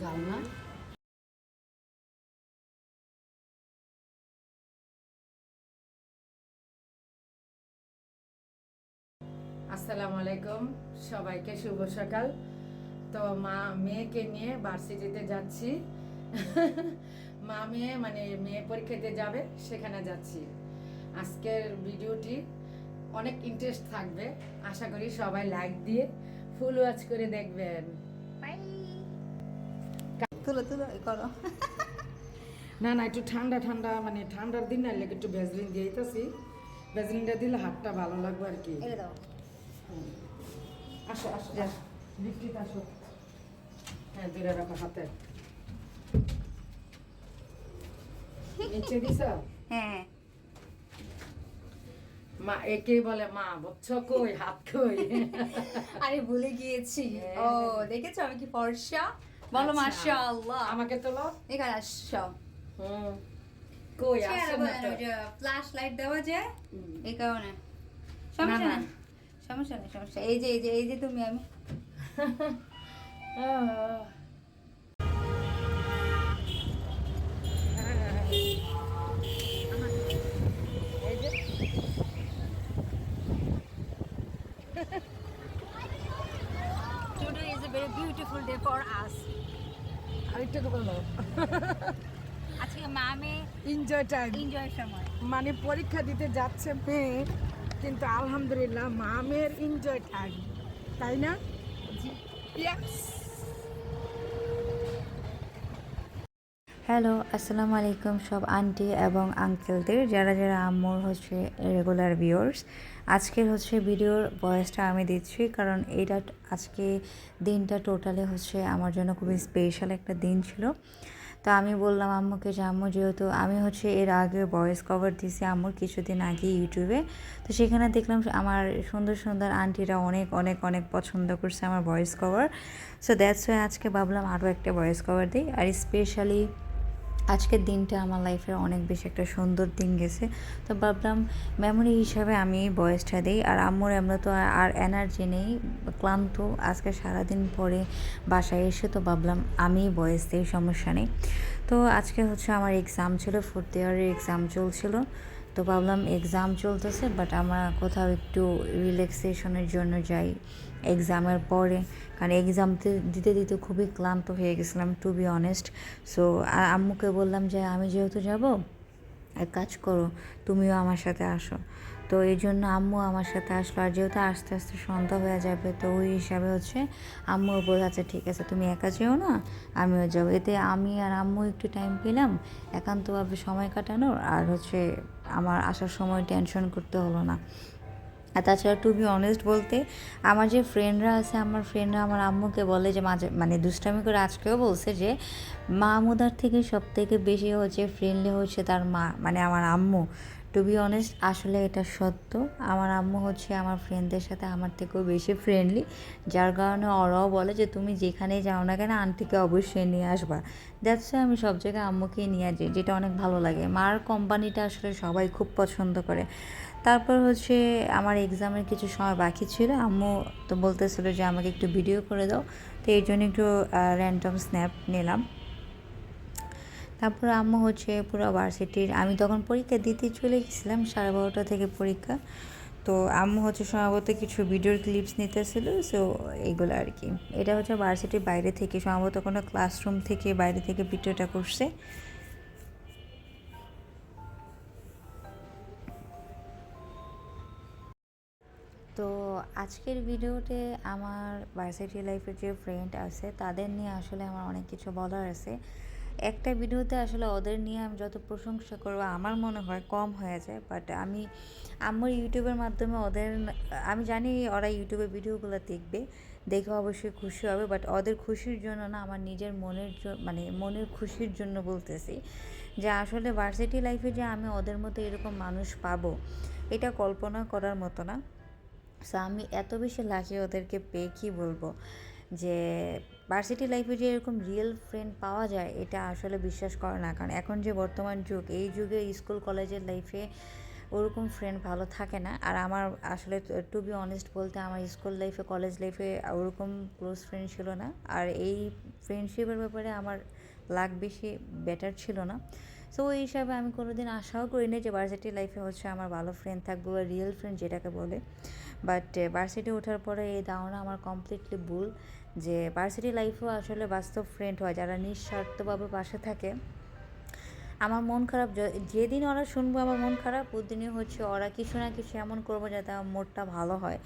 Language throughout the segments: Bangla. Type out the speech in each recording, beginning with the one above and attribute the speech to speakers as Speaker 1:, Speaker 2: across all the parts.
Speaker 1: জাল আসসালামু আলাইকুম, সবাইকে শুভ সকাল। তো মা, মেয়েকে নিয়ে ভার্সিটিতে যাচ্ছি। মা মেয়ে মানে মেয়ে পরীক্ষাতে যাবে, সেখানে যাচ্ছি। আজকের ভিডিওটি অনেক ইন্টারেস্ট থাকবে। আশা করি সবাই লাইক দিয়ে ফুল ওয়াচ করে দেখবেন।
Speaker 2: তুলো তুলো করো।
Speaker 1: না না একটু ঠান্ডা ঠান্ডা মানে ঠান্ডার দিন না একটু ভেজলিন ভেজলিনটা দিলে হাতটা ভালো লাগবে আর কি। আসো আসো আসো। হ্যাঁ দূরে রাখো হাতে। নিচে দিছ?
Speaker 2: হ্যাঁ।
Speaker 1: মা একে বলে মা বুঝছ কই হাত কই?
Speaker 2: আরে ভুলে গিয়েছি।
Speaker 1: হ্যাঁ।
Speaker 2: ও দেখেছ আমি কি ফর্সা? বলো। মাশাআল্লাহ
Speaker 1: আমাকে তোলো
Speaker 2: এখানে
Speaker 1: হুম কই আসো না তো
Speaker 2: ফ্ল্যাশ লাইট দেওয়া যায়
Speaker 1: হুম।
Speaker 2: এই কারণে সমস্যা
Speaker 1: না, না।
Speaker 2: সমস্যা নেই সমস্যা এই যে এই যে এই যে তুমি আমি
Speaker 1: আহ। এই যে
Speaker 2: today is a very beautiful day for us
Speaker 1: আরেকটা
Speaker 2: আজকে মামে
Speaker 1: এনজয় টাইম
Speaker 2: এনজয় সময়।
Speaker 1: মানে পরীক্ষা দিতে যাচ্ছে মেয়ে কিন্তু আলহামদুলিল্লাহ মামের এনজয় টাইম তাই না.
Speaker 3: হ্যালো, আসসালামু আলাইকুম সব আন্টি এবং আঙ্কেলদের, যারা যারা আম্মুর হচ্ছে রেগুলার ভিউয়ার্স আজকের হচ্ছে ভিডিওর ভয়েসটা আমি দিচ্ছি, কারণ এটা আজকে দিনটা টোটালে হচ্ছে আমার জন্য খুবই স্পেশাল একটা দিন ছিল। তো আমি বললাম আম্মুকে যে, আম্মু, যেহেতু আমি হচ্ছে এর আগে ভয়েস কভার দিছি আম্মুর কিছুদিন আগে ইউটিউবে তো সেখানে দেখলাম আমার সুন্দর সুন্দর আন্টিরা অনেক অনেক অনেক পছন্দ করছে আমার voice cover so that's why আজকে ভাবলাম আরও একটা ভয়েস কভার দিই, আর স্পেশালি আজকের দিনটা আমার লাইফের অনেক বেশি একটা সুন্দর দিন গেছে। তো ভাবলাম মেমোরি হিসাবে আমি এই বয়সটা দিই। আর আম্মুর, আমরা তো আর- এনার্জি নেই, ক্লান্ত। আজকে সারাদিন পরে বাসায় এসে তো ভাবলাম আমি বয়স দিই, সমস্যা নেই। তো আজকে হচ্ছে আমার এক্সাম ছিল ফোর্থ ইয়ারের এক্সাম চলছিল। তো ভাবলাম এক্সাম চলতেছে বাট আমরা কোথাও একটু রিল্যাক্সেশনের জন্য যাই এক্সামের পরে। কারণ এক্সাম দিতে দিতে খুবই ক্লান্ত হয়ে গেছিলাম টু বি অনেস্ট সো আম্মুকে বললাম যে, আমি যেহেতু যাব, এক কাজ করো, তুমিও আমার সাথে আসো। তো এই জন্য আম্মু আমার সাথে আসলো। আর যেহেতু আস্তে আস্তে সন্ধ্যা হয়ে যাবে, তো ওই হিসাবে হচ্ছে আম্মু বলে আচ্ছা ঠিক আছে, তুমি একা যেও না, আমিও যাব। এতে আমি আর আম্মু একটু টাইম পেলাম, একান্তভাবে সময় কাটানোর, আর হচ্ছে আমার আসার সময় টেনশন করতে হলো না। আর তাছাড়া টু বি অনেস্ট বলতে, আমার যে ফ্রেন্ডরা আছে, আমার ফ্রেন্ডরা আমার আম্মুকে বলে যে মাঝে মানে দুষ্টামি করে আজকেও বলছে যে, মামুদার থেকে সব থেকে বেশি হচ্ছে ফ্রেন্ডলি হচ্ছে তার মা মানে আমার আম্মু। টু বি অনেস্ট আসলে এটা সত্য। আমার আম্মু হচ্ছে আমার ফ্রেন্ডদের সাথে আমার থেকেও বেশি ফ্রেন্ডলি যার কারণে ওরাও বলে যে, তুমি যেখানে যাও না কেন আন্টিকে অবশ্যই নিয়ে আসবা। দ্যাটস আমি সব জায়গায় আম্মুকেই নিয়ে যাই যেটা অনেক ভালো লাগে। মার কোম্পানিটা আসলে সবাই খুব পছন্দ করে। তারপর হচ্ছে আমার এক্সামের কিছু সময় বাকি ছিল। আম্মু তো বলতেছিল যে, আমাকে একটু ভিডিও করে দাও। তো এই জন্য একটু র্যান্ডম স্ন্যাপ নিলাম। তারপর আম্মু হচ্ছে পুরো ভার্সিটির আমি তখন পরীক্ষা দিতে চলে গেছিলাম, সাড়ে বারোটা থেকে পরীক্ষা। তো আম্মু হচ্ছে সম্ভবত কিছু ভিডিওর ক্লিপস নিতেছিল সো এইগুলো আর কি। এটা হচ্ছে ভার্সিটির বাইরে থেকে, সম্ভবত কোনো ক্লাসরুম থেকে বাইরে থেকে ভিডিওটা করছে। তো আজকের ভিডিওতে আমার ভার্সিটি লাইফের যে ফ্রেন্ড আছে, তাদের নিয়ে আসলে আমার অনেক কিছু বলার আছে। একটা ভিডিওতে আসলে ওদের নিয়ে আমি যত প্রশংসা করব, আমার মনে হয় কম হয়ে যায়। বাট আমি, আমার ইউটিউবের মাধ্যমে ওদের, আমি জানি ওরা ইউটিউবে ভিডিওগুলো দেখবে, দেখে অবশ্যই খুশি হবে। বাট ওদের খুশির জন্য না আমার নিজের মনের মানে মনের খুশির জন্য বলতেছি যে আসলে ভার্সিটি লাইফে যে আমি ওদের মতো এরকম মানুষ পাবো, এটা কল্পনা করার মতো না। সো আমি এত বেশি লাকি ওদেরকে পেয়ে কী বলব? যে ভার্সিটি লাইফে যে এরকম রিয়েল ফ্রেন্ড পাওয়া যায়, এটা আসলে বিশ্বাস করে না। কারণ এখন যে বর্তমান যুগ, এই যুগে স্কুল কলেজের লাইফে ওরকম ফ্রেন্ড ভালো থাকে না। আর আমার আসলে টু বি অনেস্ট বলতে আমার স্কুল লাইফে কলেজ লাইফে ওরকম ক্লোজ ফ্রেন্ড ছিল না। আর এই ফ্রেন্ডশিপের ব্যাপারে আমার লাক বেশি বেটার ছিল না। সো ওই হিসাবে আমি কোনো দিন আশাও করিনি যে ভার্সিটি লাইফে হচ্ছে আমার ভালো ফ্রেন্ড থাকবে বা রিয়েল ফ্রেন্ড যেটাকে বলে। বাট ভার্সিটি ওঠার পরে এই ধারণা আমার কমপ্লিটলি ভুল। যে ভার্সিটি লাইফেও আসলে বাস্তব ফ্রেন্ড হয়, যারা নিঃস্বার্থভাবে পাশে থাকে। আমার মন খারাপ যেদিন ওরা শুনব আমার মন খারাপ, ওদিনই হচ্ছে ওরা কিছু না কিছু এমন করব যাতে আমার মোডটা ভালো হয়।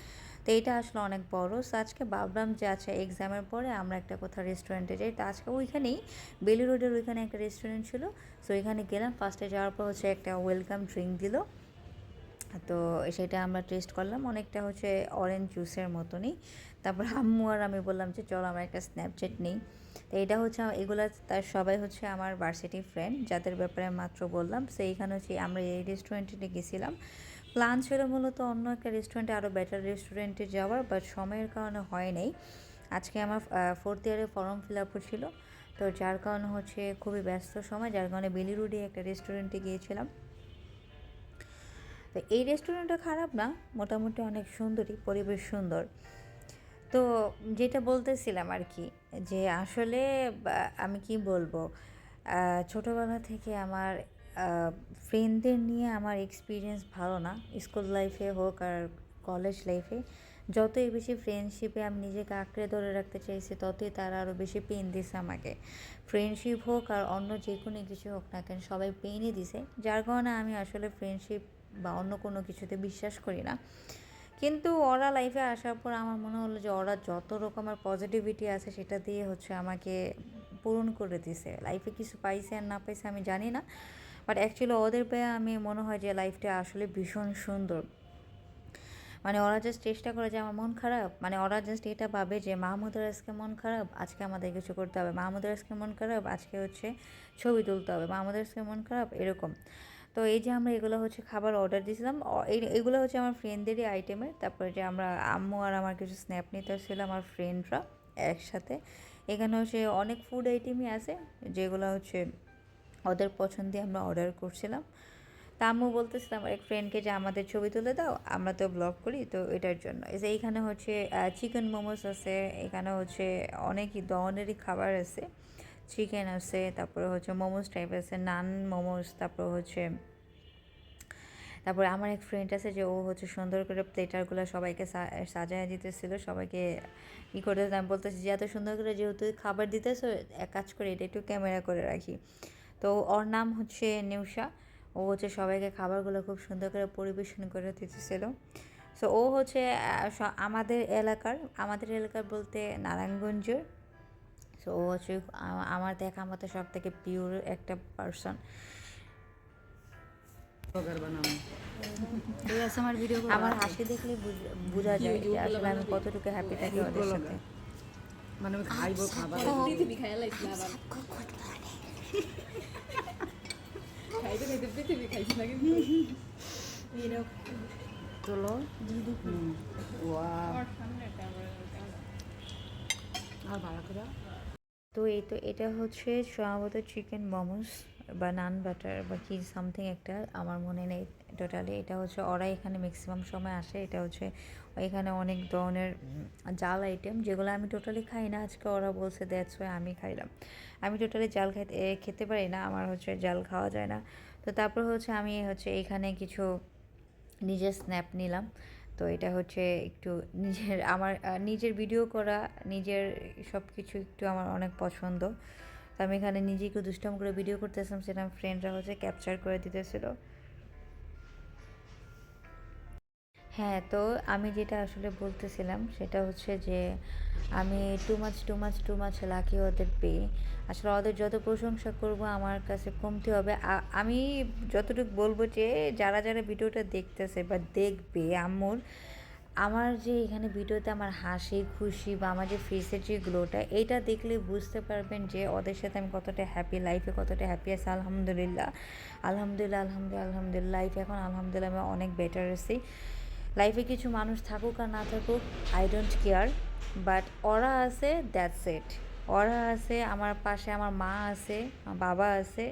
Speaker 3: তো এটা আসলে অনেক বড়। সো আজকে ভাবলাম যে আচ্ছা এক্সামের পরে আমরা একটা কোথাও রেস্টুরেন্টে যাই। তো আজকে ওইখানেই বেলি রোডের ওইখানে একটা রেস্টুরেন্ট ছিল। সো ওইখানে গেলাম। ফার্স্টে যাওয়ার পর হচ্ছে একটা ওয়েলকাম ড্রিঙ্ক দিল। তো সেটা আমরা টেস্ট করলাম। অনেকটা হচ্ছে অরেঞ্জ জুসের মতনই। তারপর আম্মু আর আমি বললাম যে, চলো আমরা একটা স্ন্যাপচ্যাট নিই। তো এটা হচ্ছে এগুলা তার সবাই হচ্ছে আমার ভার্সিটি ফ্রেন্ড যাদের ব্যাপারে মাত্র বললাম। সো এইখানে হচ্ছে আমরা এই রেস্টুরেন্টে গেছিলাম। প্ল্যান ছিল মূলত অন্য একটা রেস্টুরেন্টে আরও বেটার রেস্টুরেন্টে যাওয়ার বাট সময়ের কারণে হয় নাই। আজকে আমার ফোর্থ ইয়ারে ফর্ম ফিল আপ ছিল তো যার কারণে হচ্ছে খুবই ব্যস্ত সময়, যার কারণে বেলি রোডে একটা রেস্টুরেন্টে গিয়েছিলাম। তো এই রেস্টুরেন্টটা খারাপ না, মোটামুটি অনেক সুন্দরই পরিবেশ সুন্দর। তো যেটা বলতেছিলাম আর কি, যে আসলে আমি কি বলব ছোটোবেলা থেকে আমার ফ্রেন্ডদের নিয়ে আমার এক্সপিরিয়েন্স ভালো না স্কুল লাইফে হোক আর কলেজ লাইফে যতই বেশি ফ্রেন্ডশিপে আমি নিজেকে আঁকড়ে ধরে রাখতে চাইছি, ততই তারা আরও বেশি পেন দিছে আমাকে। ফ্রেন্ডশিপ হোক আর অন্য যে কোনো কিছু হোক না কেন, সবাই পেনই দিছে। যার কারণে আমি আসলে ফ্রেন্ডশিপ বা অন্য কোনো কিছুতে বিশ্বাস করি না। কিন্তু ওরা লাইফে আসার পর আমার মনে হলো যে ওরা যত রকমের পজিটিভিটি আছে সেটা দিয়ে হচ্ছে আমাকে পূরণ করে দিছে। লাইফে কিছু পাইছে আর না পাইছে আমি জানি না। বাট অ্যাকচুয়ালি ওদের পেয়ে আমি মনে হয় যে লাইফটা আসলে ভীষণ সুন্দর। মানে ওরা জাস্ট চেষ্টা করে যে আমার মন খারাপ। মানে ওরা জাস্ট এটা ভাবে যে মাহমুদের আজকে মন খারাপ, আজকে আমাদের কিছু করতে হবে। মাহমুদের আজকে মন খারাপ, আজকে হচ্ছে ছবি তুলতে হবে। মাহমুদের আজকে মন খারাপ, এরকম। তো এই যে আমরা এগুলো হচ্ছে খাবার অর্ডার দিয়েছিলাম এগুলো হচ্ছে আমার ফ্রেন্ডদেরই আইটেমের তারপরে যে আমরা আম্মু আর আমার কিছু স্ন্যাপ নিতে ছিল আমার ফ্রেন্ডরা একসাথে। এখানে হচ্ছে অনেক ফুড আইটেমই আছে, যেগুলো হচ্ছে ওদের পছন্দে আমরা অর্ডার করছিলাম। তা আম্মু বলতেছিলাম, এক ফ্রেন্ডকে যে আমাদের ছবি তুলে দাও, আমরা তো ব্লগ করি, তো এটার জন্য। এই যে এইখানে হচ্ছে চিকেন মোমোস আছে, এখানে হচ্ছে অনেকই ধরনেরই খাবার আছে। চিকেন আছে, তারপরে হচ্ছে মোমোস টাইপ আছে, নান, মোমোস, তারপর হচ্ছে, তারপরে আমার এক ফ্রেন্ড আছে যে ও হচ্ছে সুন্দর করে প্লেটারগুলো সবাইকে সাজায় দিতেছিল, সবাইকে ই করতে আমি বলতেছি যে, এত সুন্দর করে যেহেতু খাবার দিতেছো, এক কাজ করে, এটা একটু ক্যামেরা করে রাখি। তো ওর নাম হচ্ছে নিউশা। ও হচ্ছে সবাইকে খাবারগুলো খুব সুন্দর করে পরিবেশন করে দিতেছিল। সো ও হচ্ছে আমাদের এলাকার আমাদের এলাকার বলতে নারায়ণগঞ্জের সো ও হচ্ছে আমার দেখা মতো সব থেকে পিওর একটা পার্সন
Speaker 2: আমার
Speaker 3: হাসি দেখলে বুঝ- যায় যে আসলে আমি কতটুকু হ্যাপি থাকি ওদের সাথে।
Speaker 1: মানে আমি খাইবো খাবার।
Speaker 4: খাইতে খাইতে পৃথিবী খাইছি না কিন্তু।
Speaker 1: চলো হুম। Wow. আর ভালো করে।
Speaker 3: তো এই তো এটা হচ্ছে সম্ভবত চিকেন মোমোস বা নান বাটার বা কি সামথিং একটা আমার মনে নেই টোটালি এটা হচ্ছে ওরা এখানে ম্যাক্সিমাম সময় আসে। এটা হচ্ছে এখানে অনেক ধরনের জাল আইটেম যেগুলো আমি টোটালি খাই না। আজকে ওরা বলছে দ্যাটস ওয়াই আমি খাইলাম। আমি টোটালি জাল খাইতে খেতে পারি না। আমার হচ্ছে জাল খাওয়া যায় না। তো তারপর হচ্ছে আমি হচ্ছে এখানে কিছু নিজের স্ন্যাপ নিলাম। তো এটা হচ্ছে একটু নিজের, আমার নিজের ভিডিও করা, নিজের সব কিছু একটু আমার অনেক পছন্দ। তো আমি এখানে নিজেকে দুষ্টম করে ভিডিও করতেছিলাম, সেটা ফ্রেন্ডরা হচ্ছে ক্যাপচার করে দিতেছিল। হ্যাঁ তো আমি যেটা আসলে বলতেছিলাম সেটা হচ্ছে যে আমি too much too much too much lucky ওদের পেয়ে আসলে ওদের যত প্রশংসা করব আমার কাছে কমতে হবে। আমি যতটুকু বলব যে যারা যারা ভিডিওটা দেখতেছে বা দেখবে আম্মুর, আমার যে এখানে ভিডিওতে আমার হাসি, খুশি বা আমার যে ফেসের যে গ্লোটা এইটা দেখলে বুঝতে পারবেন যে ওদের সাথে আমি কতটা হ্যাপি লাইফে কতটা হ্যাপি আছি, আলহামদুলিল্লাহ। আলহামদুলিল্লাহ আলহামদুলিল্লাহ আলহামদুলিল্লাহ লাইফে এখন আলহামদুলিল্লাহ আমি অনেক বেটার আছি। লাইফে কিছু মানুষ থাকুক আর না থাকুক আই ডোন্ট কেয়ার বাট ওরা আছে দ্যাটস ইট ওরা আছে, আমার পাশে আমার মা আছে, আমার বাবা আছে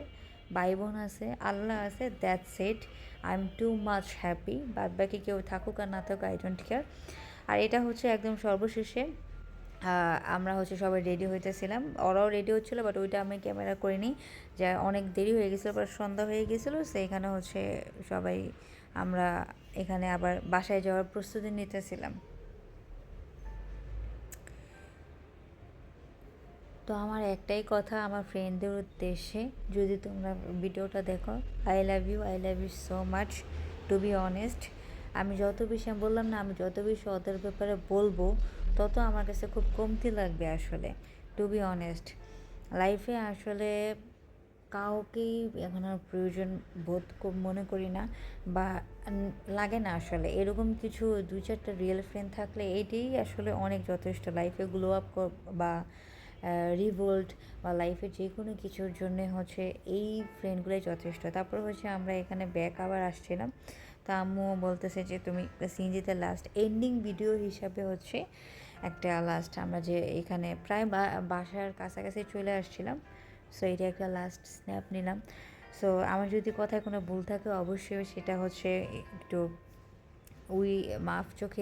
Speaker 3: ভাই বোন আছে, আল্লাহ আছে that said I am too much happy বাদ বাকি কেউ থাকুক আর না থাকুক আই ডোন্ট কেয়ার আর এটা হচ্ছে একদম সর্বশেষে আমরা হচ্ছে সবাই রেডি হইতেছিলাম। ওরাও রেডি হচ্ছিল বাট ওইটা আমি ক্যামেরা করিনি, যে অনেক দেরি হয়ে গেছিল পর সন্ধ্যা হয়ে গেছিল, সেইখানে হচ্ছে সবাই আমরা এখানে আবার বাসায় যাওয়ার প্রস্তুতি নিতেছিলাম। তো আমার একটাই কথা আমার ফ্রেন্ডদের উদ্দেশ্যে, যদি তোমরা ভিডিওটা দেখো I love you I love you so much to be honest আমি যত বেশি আমি বললাম না, আমি যত বেশি ওদের ব্যাপারে বলব, তত আমার কাছে খুব কমতি লাগবে আসলে টু বি অনেস্ট লাইফে আসলে কাউকেই এখন আর প্রয়োজন বোধ মনে করি না বা লাগে না আসলে। এরকম কিছু দুই চারটা রিয়েল ফ্রেন্ড থাকলে এইটাই আসলে অনেক যথেষ্ট। লাইফে গ্লো আপ বা রিভোল্ট বা লাইফে যে কোনো কিছুর জন্য হচ্ছে এই ফ্রেন্ডগুলোই যথেষ্ট। তারপর হচ্ছে আমরা এখানে ব্যাক আবার আসছিলাম। তা আম্মু বলতেছে যে, তুমি সিনজিতে লাস্ট এন্ডিং ভিডিও হিসাবে হচ্ছে একটা লাস্ট আমরা যে এখানে প্রায় বাসার কাছাকাছি চলে আসছিলাম। সো এটা একটা লাস্ট স্ন্যাপ নিলাম। সো আমার যদি কথায় কোনো ভুল থাকে, অবশ্যই সেটা হচ্ছে একটু উই মাফ চোখে